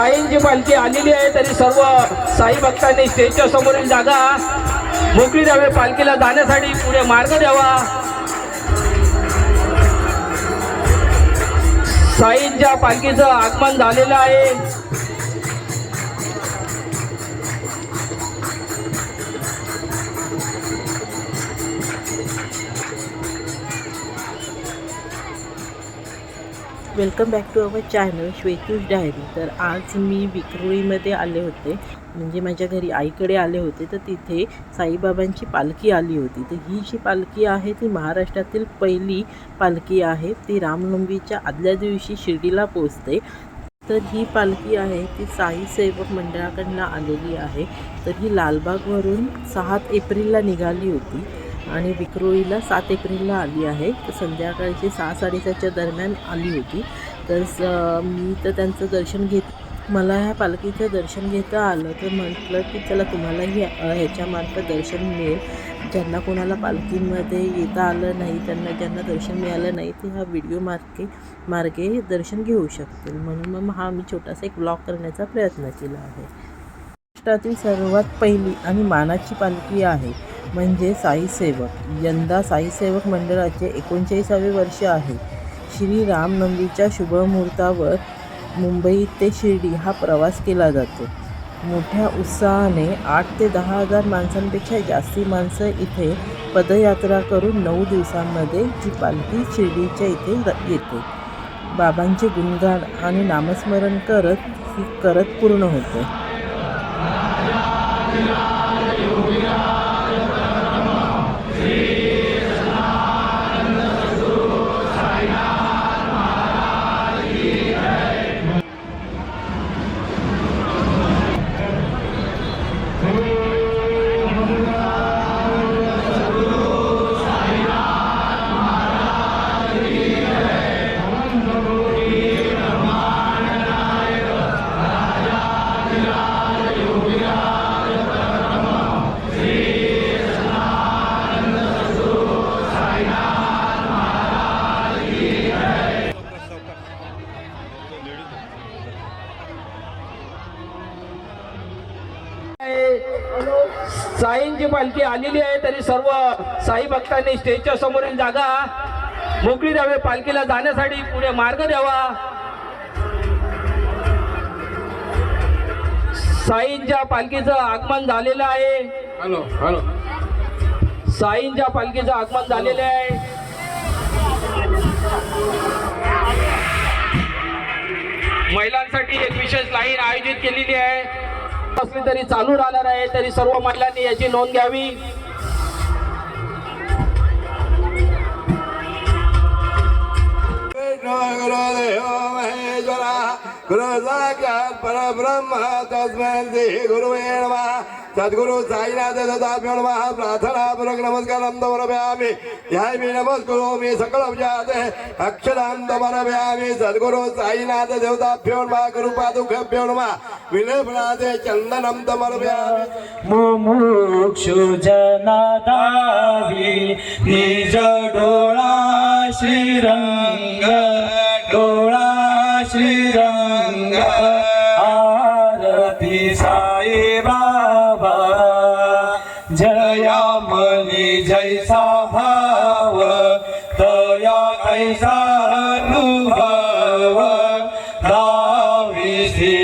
साईंची पालखी आलेली आहे तरी सर्व साई भक्तांनी स्टेजच्या समोरील जागा मोकळी द्यावी पालखीला जाण्यासाठी पुढे मार्ग द्यावा. साईंच्या पालखीचं आगमन झालेलं आहे. Welcome back to our channel Shwetu's diary तर आज मी विक्रोळीमध्ये आले होते. म्हणजे माझ्या घरी आईकडे आले होते. तर तिथे साईबाबांची पालखी आली होती. तर ही जी पालखी आहे ती महाराष्ट्रातील पहिली पालखी आहे. ती रामनवमीच्या आदल्या दिवशी शिर्डीला पोचते तर ही पालखी आहे ती साई सेवक मंडळाकडनं आलेली आहे. तर ही लालबागवरून सात एप्रिलला निघाली होती. आणि विक्रोळीला सात एप्रिलला आली आहे. तर संध्याकाळची सहा साडेसातच्या दरम्यान आली होती. तर स मी तर त्यांचं दर्शन घेत मला ह्या पालखीचं दर्शन घेता आलं तर म्हटलं की चला तुम्हालाही ह्याच्यामार्फत दर्शन मिळेल. ज्यांना कोणाला पालखीमध्ये येता आलं नाही त्यांना ज्यांना दर्शन मिळालं नाही ते हा व्हिडिओ मार्गे मार्गे दर्शन घेऊ शकतील. म्हणून मग हा मी छोटासा एक ब्लॉग करण्याचा प्रयत्न केला आहे. महाराष्ट्रातील सर्वात पहिली आणि मानाची पालखी आहे. म्हणजे साईसेवक. यंदा साईसेवक मंडळाचे एकोणचाळीसावे वर्ष आहे. श्री रामनवमीच्या शुभमुहूर्तावर मुंबई ते शिर्डी हा प्रवास केला जातो. मोठ्या उत्साहाने आठ ते दहा हजार माणसांपेक्षा जास्ती माणसं इथे पदयात्रा करून नऊ दिवसांमध्ये जी पालखी शिर्डीच्या इथे येते. बाबांचे गुणगान आणि नामस्मरण करत ही करत पूर्ण होते. साईंची पालखी आलेली आहे तरी सर्व साई भक्तांनी स्टेजच्या समोरील जागा मोकळी द्यावी पालखीला जाण्यासाठी पुढे मार्ग द्यावा. साईंच्या पालखीचं आगमन झालेलं आहे. Hello hello. साईंच्या पालखीचं आगमन झालेलं आहे. असली तरी चालू राहणार आहे तरी सर्व महिलांनी याची नोंद घ्यावी. परब्रह्म तस्मै गुरुवे नमः सद्गुरु साईनाथ दत्ताभ्यो नमः प्रार्थना पूर्वक नमस्कारं समर्पयामि ध्यायामि नमस्कुरोमि सकलविजाते अक्षरां समर्पयामि सद्गुरु साईनाथ देवताभ्यो नमः गुरुपादुभ्यो नमः विनम्राते चन्दनं समर्पयामि मुमुक्षु निज डोळा श्रीरङ्ग डोळा श्रीरङ्ग आरती साई बाबा जया मनी जैसा भाव तया कैसा अनुभव दावी श्री